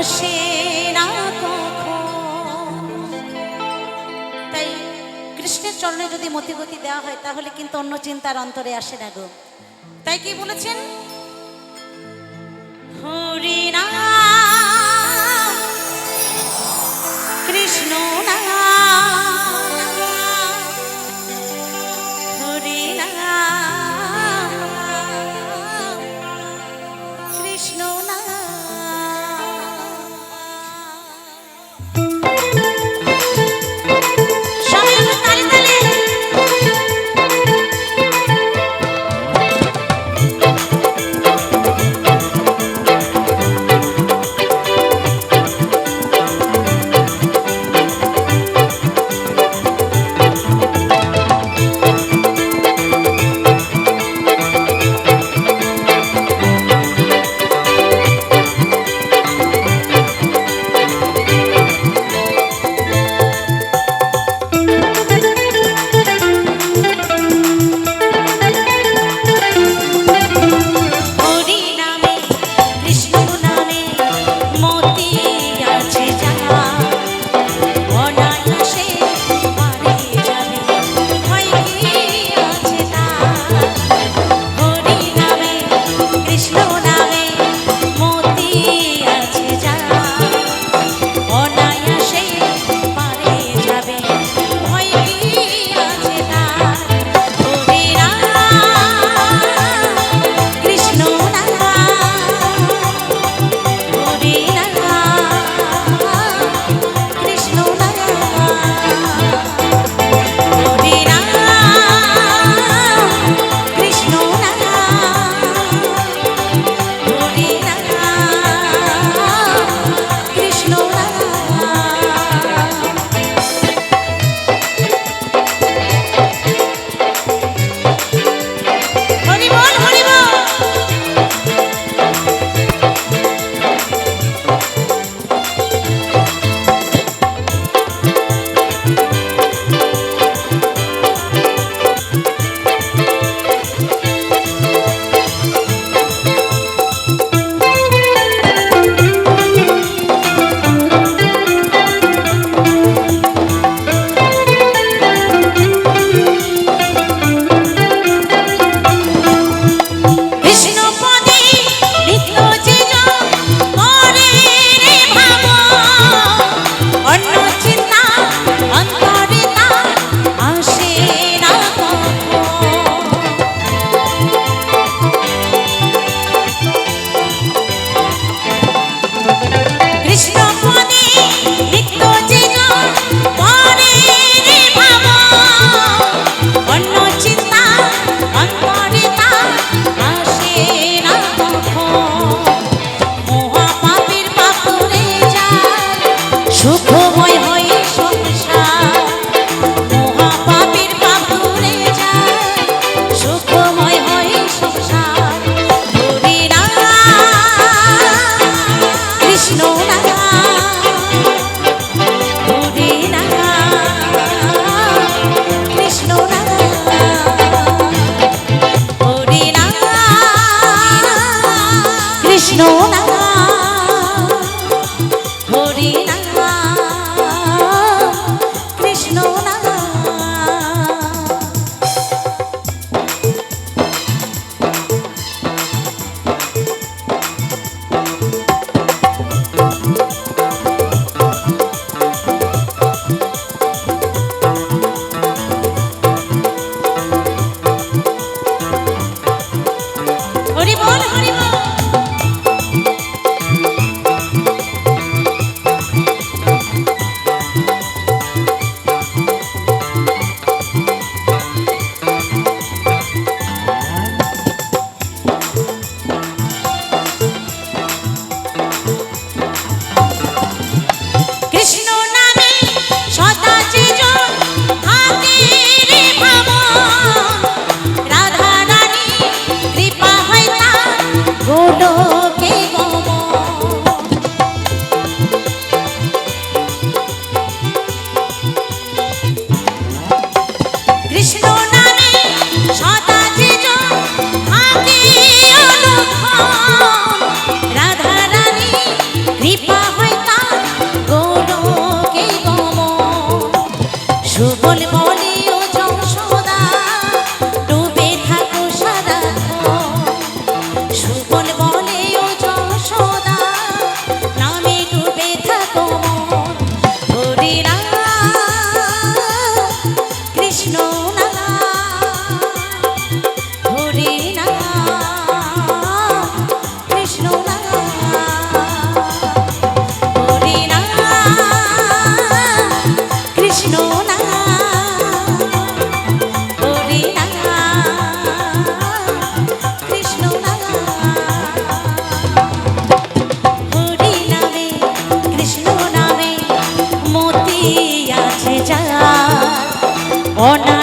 আসে না তাই কৃষ্ণের চরণে যদি মতিগতি দেওয়া হয়, তাহলে কিন্তু অন্য চিন্তার অন্তরে আসে না গো। তাই কি বলেছেন? ona.